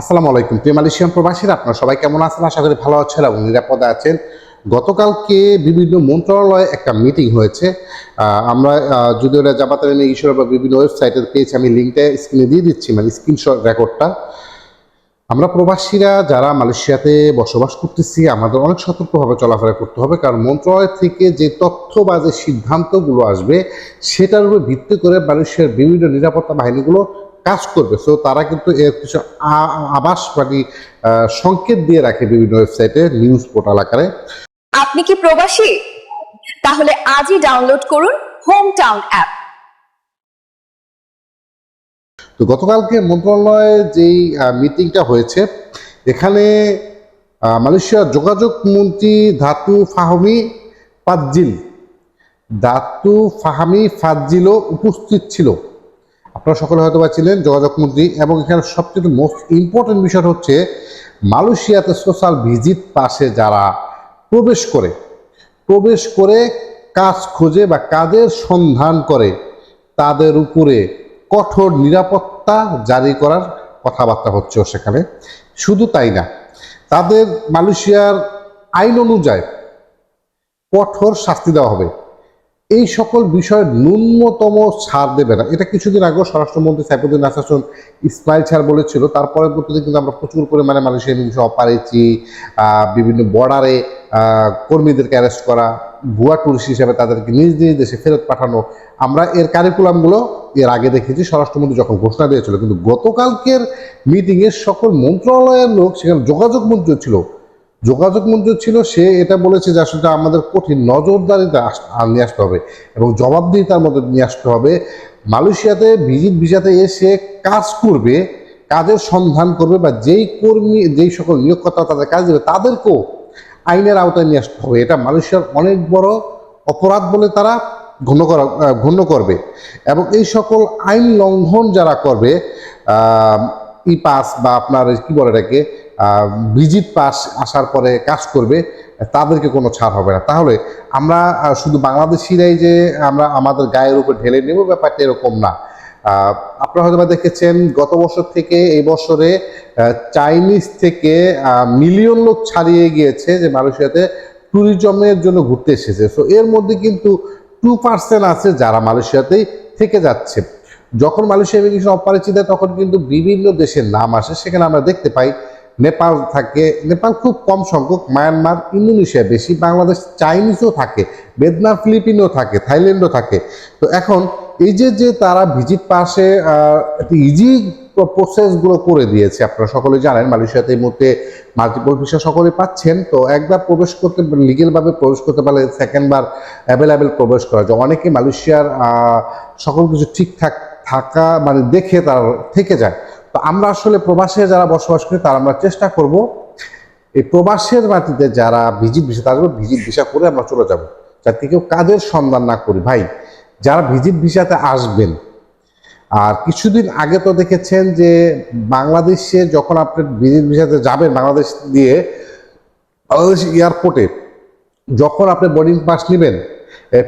আসসালামু আলাইকুম। প্রিয় মালয়েশিয়ান প্রবাসীরা, আপনারা সবাই কেমন আছেন? আশা করি ভালো আছেন এবং নিরাপদে আছেন। গতকালকে বিভিন্ন মন্ত্রণালয়ে একটা মিটিং হয়েছে। আমরা যদি ওটা জামাতের ইস্যুর বা বিভিন্ন ওয়েবসাইটে পেয়েছি, আমি লিঙ্কটা স্ক্রিনে দিয়ে দিচ্ছি মানে স্ক্রিনশট রেকর্ডটা আমরা প্রবাসীরা যারা মালয়েশিয়াতে বসবাস করতেছি, আমাদের অনেক সতর্কভাবে চলাফেরা করতে হবে, কারণ মন্ত্রণালয় থেকে যে তথ্য বা যে সিদ্ধান্তগুলো আসবে, সেটার উপর ভিত্তি করে মালয়েশিয়ার বিভিন্ন নিরাপত্তা বাহিনীগুলো কাজ করবে। সো তারা কিন্তু এর কিছু আ- আভাস মানে সংকেত দিয়ে রাখে বিভিন্ন ওয়েবসাইটে নিউজ পোর্টাল আকারে। আপনি কি প্রবাসী? তাহলে আজই ডাউনলোড করুন হোম টাউন অ্যাপ তো গতকালকে মন্ত্রণালয়ে যেই মিটিংটা হয়েছে এখানে মালয়েশিয়ার যোগাযোগ মন্ত্রী ধাতু ফাহমি ফাজ্জিল দাতু ফাহামি ফাজ্জিলও উপস্থিত ছিল। আপনারা সকলে হয়তো বা ছিলেন যোগাযোগ মন্ত্রী এবং এখানে সবচেয়ে মোস্ট ইম্পর্টেন্ট বিষয় হচ্ছে মালয়েশিয়াতে সোশ্যাল ভিজিট পাশে যারা প্রবেশ করে প্রবেশ করে কাজ খোঁজে বা কাজের সন্ধান করে, তাদের উপরে কঠোর নিরাপত্তা জারি করার কথাবার্তা হচ্ছে সেখানে। শুধু তাই না, তাদের মালয়েশিয়ার আইন অনুযায়ী কঠোর শাস্তি দেওয়া হবে। এই সকল বিষয়ে ন্যূনতম ছাড় দেবে না। এটা কিছুদিন আগেও স্বরাষ্ট্রমন্ত্রী সাইফুদ্দিন হাসান ইসমাইল ছাড় বলেছিল। তারপরে প্রতিদিন কিন্তু আমরা প্রচুর পরিমাণে মালয়েশিয়ার বিষয় অপারেচি বিভিন্ন বর্ডারে কর্মীদেরকে অ্যারেস্ট করা, ভুয়া টুরিস্ট হিসেবে তাদেরকে নিজ নিজ দেশে ফেরত পাঠানো। আমরা এর কারিকুলামগুলো এর আগে দেখেছি, স্বরাষ্ট্রমন্ত্রী যখন ঘোষণা দিয়েছিল, কিন্তু গতকালকের মিটিংয়ে সকল মন্ত্রণালয়ের লোক সেখানে যোগাযোগ মন্ত্রী ছিল। যোগাযোগ মন্ত্রী ছিল, সে এটা বলেছে যে আসলে আমাদের কঠিন নজরদারিতে নিয়ে আসতে হবে এবং জবাবদিহিতার মধ্যে নিয়ে আসতে হবে। মালয়েশিয়াতে ভিজিট ভিসাতে এসে কাজ করবে, কাজের সন্ধান করবে বা যেই কর্মী, যেই সকল নিয়োগকর্তা তাদের কাজ দেবে তাদেরকেও আইনের আওতায় নিয়ে আসতে হবে। এটা মালয়েশিয়ার অনেক বড় অপরাধ বলে তারা গণ্য করা গণ্য করবে এবং এই সকল আইন লঙ্ঘন যারা করবে ই পাস বা আপনার কি বলে এটাকে ভিজিট পাস আসার পরে কাজ করবে, তাদেরকে কোনো ছাড় হবে না। তাহলে আমরা শুধু বাংলাদেশিরাই যে আমরা আমাদের গায়ের উপর ঢেলে নেব ব্যাপারটা এরকম না। আপনারা হয়তো দেখেছেন, গত বছর থেকে এই বছরে চাইনিজ থেকে মিলিয়ন লোক ছাড়িয়ে গিয়েছে যে মালয়েশিয়াতে ট্যুরিজমের জন্য ঘুরতে এসেছে। সো এর মধ্যে কিন্তু টু পার্সেন্ট আছে যারা মালয়েশিয়াতেই থেকে যাচ্ছে। যখন মালয়েশিয়া ইমিগ্রেশন অপারেচি দেয়, তখন কিন্তু বিভিন্ন দেশের নাম আসে। সেখানে আমরা দেখতে পাই নেপাল থাকে। নেপাল খুব কম সংখ্যক, মায়ানমার, ইন্দোনেশিয়া বেশি, বাংলাদেশ, চাইনিজও থাকে, ভিয়েতনাম, ফিলিপিনও থাকে, থাইল্যান্ডও থাকে। তো এখন এই যে যে তারা ভিজিট পাশে ইজি প্রসেসগুলো করে দিয়েছে, আপনারা সকলে জানেন, মালয়েশিয়াতে এই মুহূর্তে মাল্টিপল ভিসা সকলে পাচ্ছেন, তো একবার প্রবেশ করতে লিগেলভাবে প্রবেশ করতে পারলে সেকেন্ডবার অ্যাভেলেবেল প্রবেশ করা যায়। অনেকে মালয়েশিয়ার সকল কিছু ঠিকঠাক থাকা মানে দেখে তারা থেকে যায়। তো আমরা আসলে প্রবাসে যারা বসবাস করি, তারা আমরা চেষ্টা করব এই প্রবাসের মাটিতে যারা ভিজিট ভিসা, তাদের ভিজিট ভিসা করে আমরা চলে যাব। যাতে কেউ কাজের সন্ধান না করি। ভাই, যারা ভিজিট ভিসাতে আসবেন, আর কিছুদিন আগে তো দেখেছেন যে বাংলাদেশে যখন আপনি ভিজিট ভিসাতে যাবেন, বাংলাদেশ দিয়ে, বাংলাদেশ এয়ারপোর্টে, যখন আপনি বোর্ডিং পাস নেবেন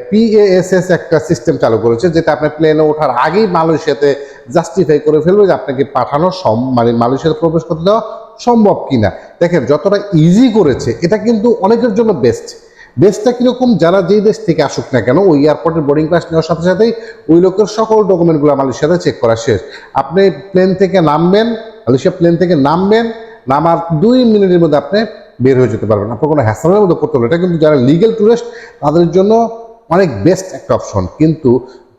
পিএএসএস একটা সিস্টেম চালু করেছে, যেটা আপনার প্লেনে ওঠার আগেই মালয়েশিয়াতে জাস্টিফাই করে ফেলবে যে আপনাকে পাঠানো সম মানে মালয়েশিয়াতে প্রবেশ করতে দেওয়া সম্ভব কিনা। দেখেন, যতটা ইজি করেছে, এটা কিন্তু অনেকের জন্য বেস্ট বেস্টটা কীরকম? যারা যেই দেশ থেকে আসুক না কেন, ওই এয়ারপোর্টের বোর্ডিং পাস নেওয়ার সাথে সাথেই ওই লোকের সকল ডকুমেন্টগুলো মালয়েশিয়াতে চেক করা শেষ। আপনি প্লেন থেকে নামবেন, মালয়েশিয়া প্লেন থেকে নামবেন, নামার দুই মিনিটের মধ্যে আপনি বের হয়ে যেতে পারবেন। আপনার কোনো হ্যাসলের মধ্যে করতে হবে এটা কিন্তু যারা লিগেল টুরিস্ট তাদের জন্য অনেক বেস্ট একটা অপশন কিন্তু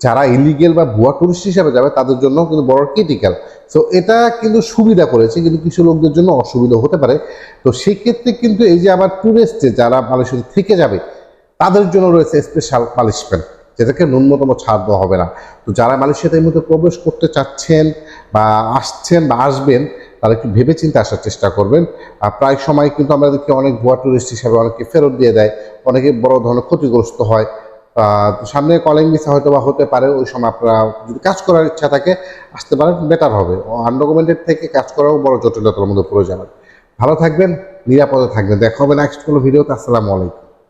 যারা ইলিগেল বা ভুয়া টুরিস্ট হিসাবে যাবে, তাদের জন্য কিন্তু বড় ক্রিটিক্যাল সো এটা কিন্তু সুবিধা করেছে, কিন্তু কিছু লোকদের জন্য অসুবিধা হতে পারে। তো সেক্ষেত্রে কিন্তু এই যে আবার টুরিস্টে যারা মালয়েশিয়া থেকে যাবে, তাদের জন্য রয়েছে স্পেশাল পানিশমেন্ট যেটাকে ন্যূনতম ছাড় দেওয়া হবে না। তো যারা মালয়েশিয়াতে এই মধ্যে প্রবেশ করতে চাচ্ছেন বা আসছেন বা আসবেন, তারা একটু ভেবে চিন্তে আসার চেষ্টা করবেন। আর প্রায় সময় কিন্তু আমরা দেখি অনেক ভুয়া টুরিস্ট হিসাবে অনেকে ফেরত দিয়ে দেয়, অনেকে বড় ধরনের ক্ষতিগ্রস্ত হয়। সামনে কলিং ভিসা হয়তো বা হতে পারে, ওই সময় আপনারা যদি কাজ করার ইচ্ছা থাকে, আসতে পারেন বেটার হবে। আনডকুমেন্টেড থেকে কাজ করাও বড় জটিলতার মধ্যে পড়ে যাবেন। ভালো থাকবেন, নিরাপদে থাকবেন। দেখা হবে নেক্সট কোনো ভিডিওতে আসসালামু আলাইকুম।